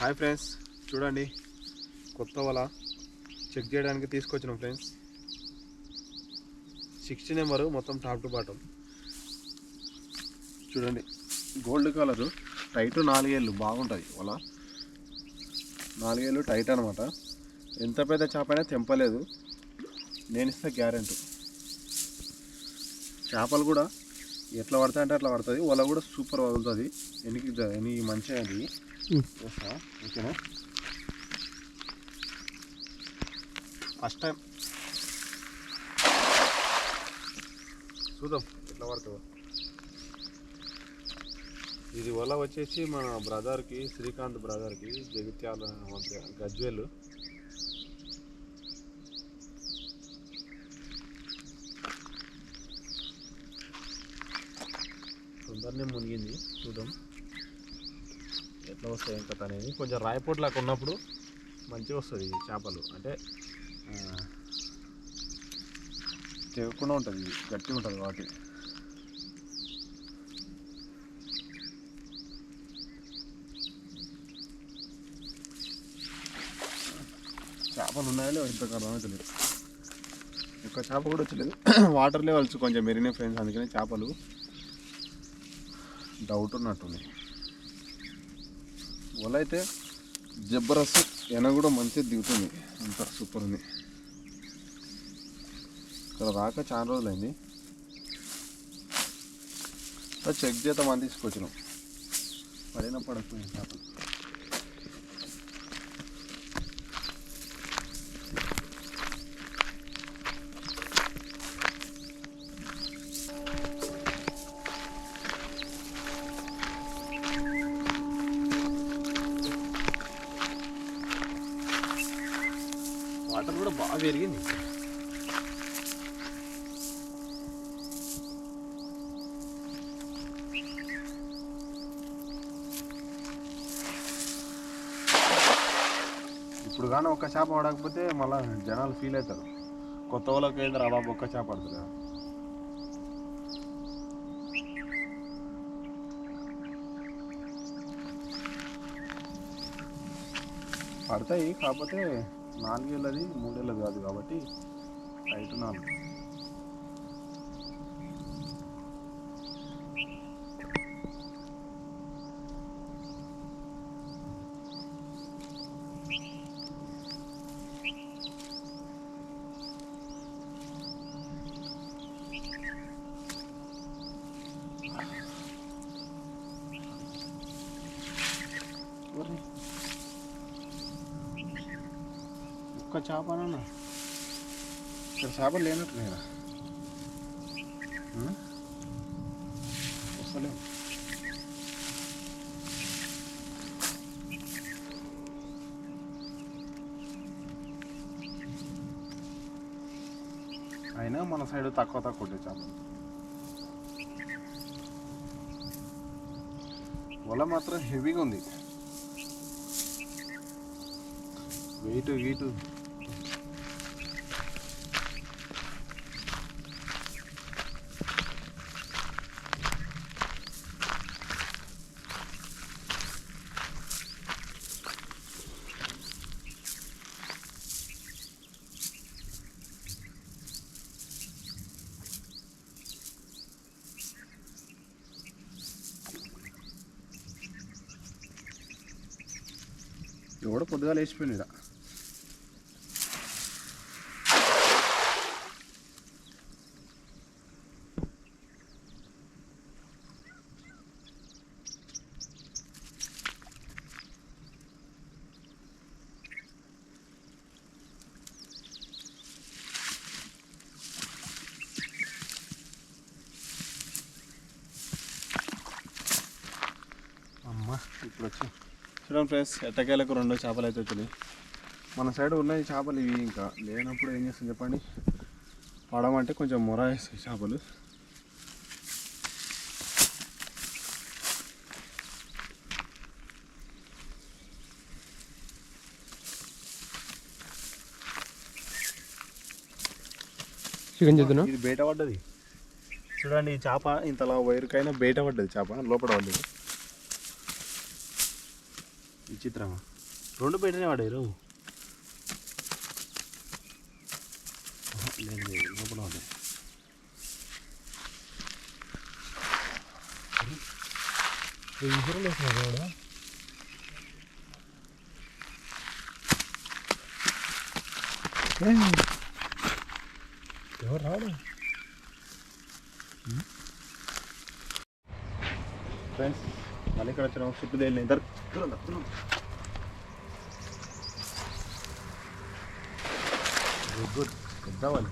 Hi friends చూడండి. కొత్త వల. చెక్ చేయడానికి తీసుకొచ్చినాం ఫ్రెండ్స్ సిక్స్టీ నెంబరు మొత్తం టాప్ టు బాటం చూడండి. గోల్డ్ కలరు టైట్ నాలుగేళ్ళు బాగుంటుంది వల. నాలుగేళ్ళు టైట్ అనమాట ఎంత పెద్ద చేప అయినా తెంపలేదు. నేను ఇస్తే గ్యారెంటీ చేపలు కూడా ఎట్లా పడతాయి అంటే అట్లా పడుతుంది వల కూడా సూపర్ వదులుతుంది. ఎనికి ఎన్ని మంచిగా అది. ఓకేనా? ఫస్ట్ టైం చూద్దాం ఎట్లా పడుతుందో. ఇది వల్ల వచ్చేసి మన బ్రదర్కి శ్రీకాంత్ బ్రదర్కి జగిత్యాల గజ్వేలు. తొందరనే మునిగింది. చూద్దాం. ఎట్లా వస్తాయి ఇంకా అనేది కొంచెం రాయపోట్లాగా ఉన్నప్పుడు మంచిగా వస్తుంది చేపలు. అంటే తెగకుండా ఉంటుంది గట్టి గట్టిగా ఉంటుంది వాటి చేపలు ఉన్నాయో లేవో ఇంత కారణమే తెలియదు. ఒక్క చేప కూడా వచ్చలేదు. వాటర్ లెవెల్స్ కొంచెం మెరిగినాయి ఫ్రెండ్స్ అందుకని చేపలు డౌట్ ఉన్నట్టుంది. వల అయితే జబర్దస్త్ ఎన కూడా మంచిగా దిగుతుంది. అంత సూపర్ ఉంది. ఇక్కడ రాక చాలా రోజులైంది. సో చెక్ చేద్దామని తీసుకొచ్చినాం. పడిన పడకపోయింది చేపలు ఇప్పుడు కానీ ఒక్క చేప పడకపోతే మళ్ళీ జనాలు ఫీల్ అవుతారు. కొత్త వాళ్ళకి ఏంది రా బాబు ఒక్క చేప పడుతుంది? పడతాయి కాకపోతే నాలుగేళ్ళది మూడేళ్ళది కాదు కాబట్టి ఐదు నాలుగు. ఒక్క ఇక్కడ చేపలు లేనట్టు లేదా వస్తలేవు. అయినా మన సైడ్ తక్కువ తక్కువ ఉంటాయి చేపలు. వల మాత్రం హెవీగా ఉంది. Wait wait. ഇവിടെ പൊതുകാലേശപ്പനില്ല చూడండి ఫ్రెండ్స్. ఎట్టకేలకు రెండో చేపలు అయితే వచ్చినాయి. మన సైడ్ ఉన్నాయి చేపలు ఇవి ఇంకా. లేనప్పుడు ఏం చేస్తాం చెప్పండి? పడమంటే కొంచెం మొర వేస్తాయి చేపలు. చికెన్ చేద్దునా? ఇది బయట పడ్డది. చూడండి ఈ చేప ఇంతలా వైరుకైనా బయట పడ్డది చేప లోపల పడ్డది. విచిత్రంగా రెండు బయటనే వాడారు లోపల లేదు లేదు లోపల పడ్డాయి ఎవరు రావడం? ఫ్రెండ్స్ మళ్ళీ ఇక్కడ వచ్చిన షిప్ తేలిన ఇద్దరు గుడ్ గుడ్ పెద్దవాళ్ళు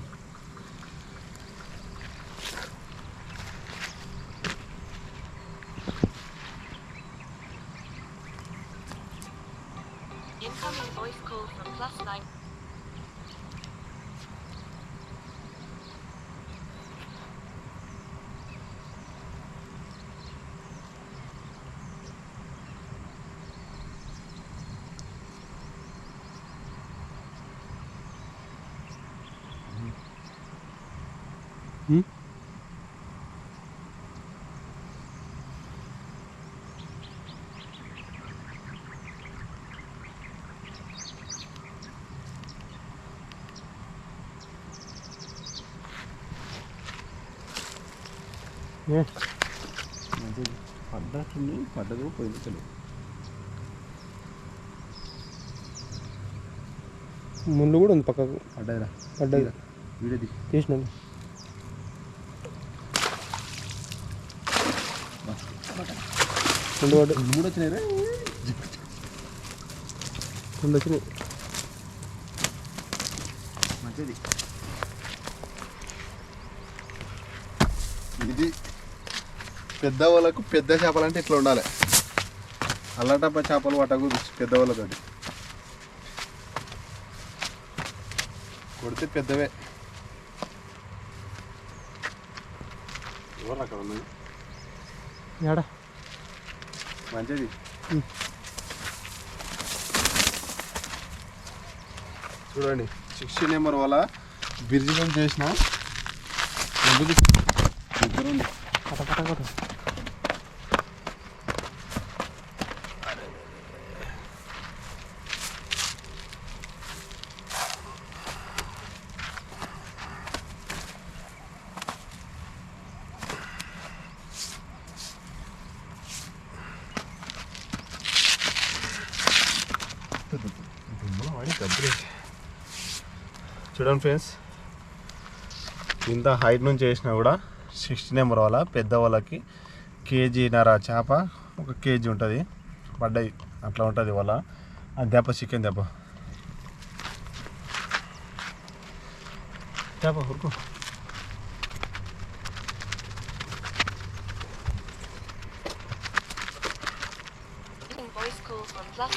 పడ్డట్టుంది పడ్డదు పోయింది తెలియదు. ముళ్ళు కూడా ఉంది పక్కకు. పడ్డదిరా పడ్డది. వీడది తీసినాను. రెండు మూడు వచ్చినాయి రా. రెండు వచ్చినాయి. మంచిది. ఇది పెద్ద వాళ్ళకు పెద్ద చేపలు అంటే ఇట్లా ఉండాలి. అల్లటప్ప చేపలు పట్టకు పెద్ద వాళ్ళతోటి. కొడితే పెద్దవే. ఎవరు అక్కడ ఉన్నది మంచిది. చూడండి సిక్స్టీ నెంబర్ వల్ల బిర్జీలో చేసిన. ఇద్దరు ఉంది చూడండి ఫ్రెండ్స్ ఇంత హైట్ నుంచి వేసినా కూడా సిక్స్టీ నెంబర్ వాళ్ళ పెద్ద వాళ్ళకి కేజీన్నర చేప ఒక కేజీ ఉంటుంది. పడ్డాయి అట్లా ఉంటుంది వాళ్ళ. ఆ దెబ్బ చికెన్ దెబ్బ. దెబ్బ ఉరుకు.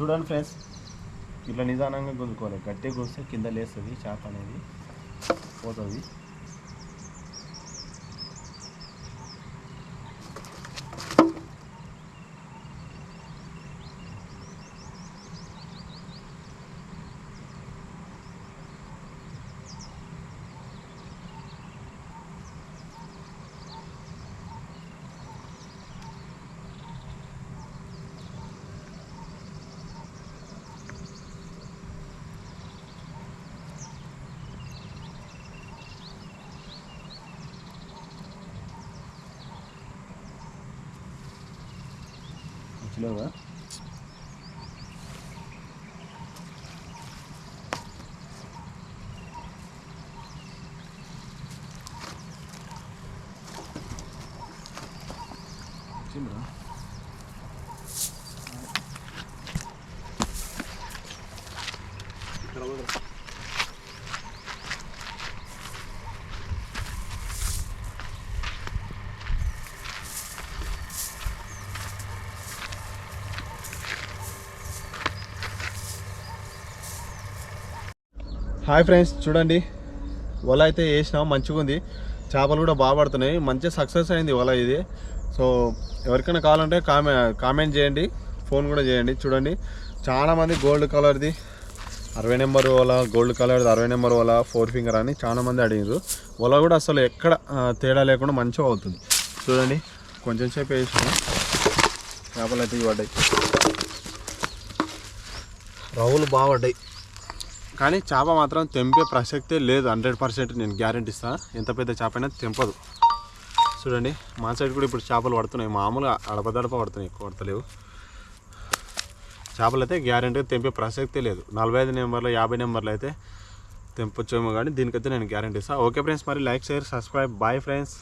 చూడండి ఫ్రెండ్స్ ఇట్లా నిదానంగా గుంజుకోవాలి. గట్టిగా గుంజితే కింద లేస్తుంది చేప అనేది పోతుంది. dalawa Sino ba? Hi friends చూడండి. వల అయితే వేసినాం మంచిగా ఉంది. చేపలు కూడా బాగా పడుతున్నాయి. మంచిగా సక్సెస్ అయింది వల ఇది. సో ఎవరికైనా కావాలంటే కామె కామెంట్ చేయండి. ఫోన్ కూడా చేయండి. చూడండి. చాలామంది గోల్డ్ కలర్ది అరవై నెంబర్ వల గోల్డ్ కలర్ది అరవై నెంబర్ వల ఫోర్ ఫింగర్ అని చాలామంది అడిగారు వల కూడా అసలు ఎక్కడ తేడా లేకుండా మంచిగా అవుతుంది. చూడండి. కొంచెం సేపు వేసినా. చేపలు అయితే పడ్డాయి. రవ్వులు బాగా పడ్డాయి. కానీ చేప మాత్రం తెంపే ప్రసక్తే లేదు హండ్రెడ్ పర్సెంట్ నేను గ్యారంటీ ఇస్తాను ఎంత పెద్ద చేప అయినా తెంపదు. చూడండి మా సైడ్ కూడా ఇప్పుడు చేపలు పడుతున్నాయి. మామూలుగా అడపదడప పడుతున్నాయి ఎక్కువ పడతలేవు. చేపలు అయితే గ్యారంటీగా తెంపే ప్రసక్తే లేదు. నలభై ఐదు నెంబర్లు యాభై నెంబర్లు అయితే తెంపొచ్చేమో కానీ దీనికైతే నేను గ్యారంటీ ఇస్తాను ఓకే ఫ్రెండ్స్ మరి like share subscribe. Bye friends